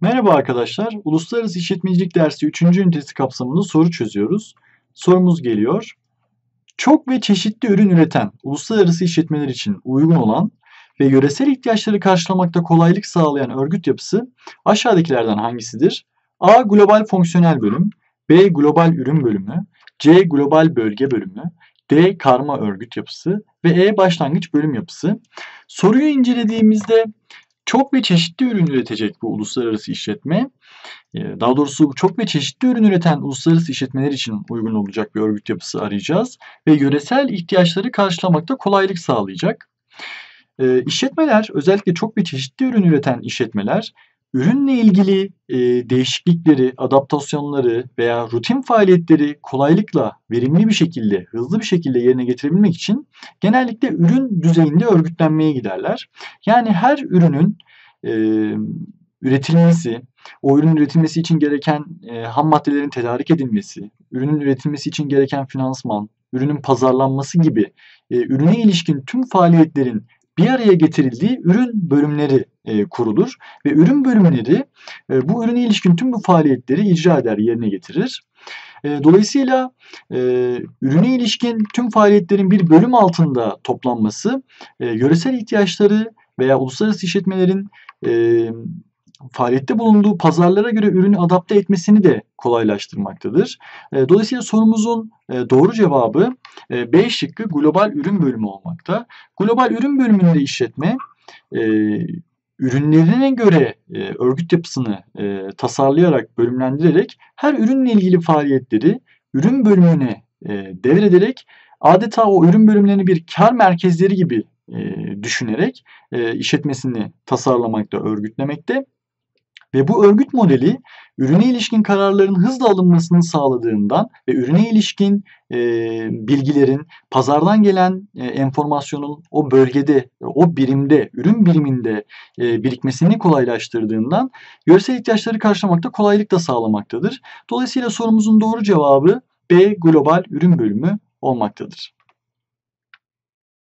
Merhaba arkadaşlar. Uluslararası İşletmecilik dersi 3. ünitesi kapsamında soru çözüyoruz. Sorumuz geliyor. Çok ve çeşitli ürün üreten uluslararası işletmeler için uygun olan ve yöresel ihtiyaçları karşılamakta kolaylık sağlayan örgüt yapısı aşağıdakilerden hangisidir? A. Global fonksiyonel bölüm B. Global ürün bölümü C. Global bölge bölümü D. Karma örgüt yapısı ve E. Başlangıç bölüm yapısı. Soruyu incelediğimizde çok ve çeşitli ürün üretecek bu uluslararası işletme. Ee, daha doğrusu çok ve çeşitli ürün üreten uluslararası işletmeler için uygun olacak bir örgüt yapısı arayacağız. Ve yöresel ihtiyaçları karşılamakta kolaylık sağlayacak. Ee, işletmeler, özellikle çok ve çeşitli ürün üreten işletmeler, ürünle ilgili e, değişiklikleri, adaptasyonları veya rutin faaliyetleri kolaylıkla, verimli bir şekilde, hızlı bir şekilde yerine getirebilmek için genellikle ürün düzeyinde örgütlenmeye giderler. Yani her ürünün e, üretilmesi, o ürünün üretilmesi için gereken e, ham maddelerin tedarik edilmesi, ürünün üretilmesi için gereken finansman, ürünün pazarlanması gibi e, ürüne ilişkin tüm faaliyetlerin bir araya getirildiği ürün bölümleri e, kurulur ve ürün bölümleri e, bu ürüne ilişkin tüm bu faaliyetleri icra eder, yerine getirir. E, dolayısıyla e, ürüne ilişkin tüm faaliyetlerin bir bölüm altında toplanması e, yöresel ihtiyaçları veya uluslararası işletmelerin faaliyette bulunduğu pazarlara göre ürünü adapte etmesini de kolaylaştırmaktadır. E, dolayısıyla sorumuzun e, doğru cevabı e, B şıkkı global ürün bölümü olmakta. Global ürün bölümünde işletme ürünlerine göre örgüt yapısını tasarlayarak, bölümlendirerek her ürünle ilgili faaliyetleri ürün bölümüne devrederek adeta o ürün bölümlerini bir kar merkezleri gibi düşünerek işletmesini tasarlamakta, örgütlemekte ve bu örgüt modeli ürüne ilişkin kararların hızla alınmasını sağladığından ve ürüne ilişkin e, bilgilerin pazardan gelen e, enformasyonun o bölgede, o birimde, ürün biriminde e, birikmesini kolaylaştırdığından görsel ihtiyaçları karşılamakta kolaylık da sağlamaktadır. Dolayısıyla sorumuzun doğru cevabı B global ürün bölümü olmaktadır.